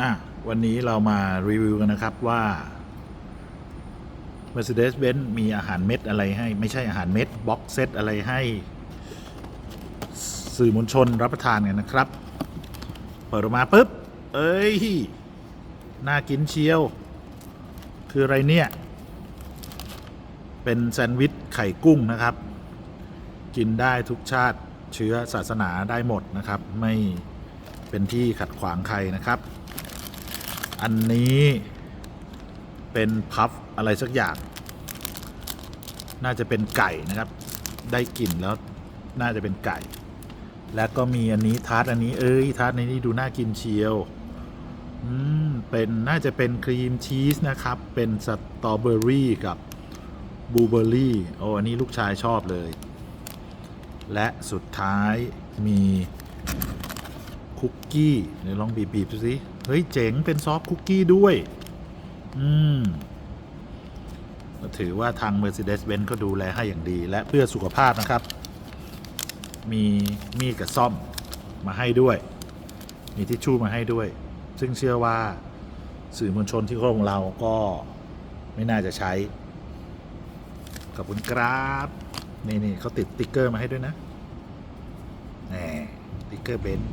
อะวันนี้เรามารีวิวกันนะครับว่า Mercedes-Benz มีอาหารเม็ดอะไรให้ ไม่ใช่อาหารเม็ดบ็อกเซตอะไรให้ สื่อมวลชนรับประทานกันนะครับ เปิดออกมาปุ๊บ เอ้ย น่ากินเชียว คืออะไรเนี่ย เป็นแซนด์วิชไข่กุ้งนะครับ กินได้ทุกชาติเชื้อศาสนาได้หมดนะครับ ไม่เป็นที่ขัดขวางใครนะครับ อันนี้เป็นพัฟอะไรสักอย่าง น่าจะเป็นไก่นะครับ ได้กลิ่นแล้วน่าจะเป็นไก่ แล้วก็มีอันนี้ทาร์ตอันนี้เอ้ยทาร์ตในนี้ดูน่ากินเชียวอืมเป็นน่าจะเป็นครีมชีสนะครับ เป็นสตรอเบอรี่กับบลูเบอรี่โอ้อันนี้ลูกชายชอบเลย และสุดท้ายมี คุกกี้เดี๋ยวลองบีบๆดูสิเฮ้ย เจ๋งเป็นซอฟต์คุกกี้ด้วย อืมถือว่าทาง Mercedes-Benz ก็ดูแลให้อย่างดี และเพื่อสุขภาพนะครับ มีมีดกับซ่อมมาให้ด้วย มีทิชชู่มาให้ด้วย ซึ่งเชื่อว่าสื่อมวลชนที่รพของเราก็ไม่น่าจะใช้ ขอบคุณครับนี่นี่เขาติดติ๊กเกอร์มาให้ด้วยนะแหมติ๊กเกอร์เบนซ์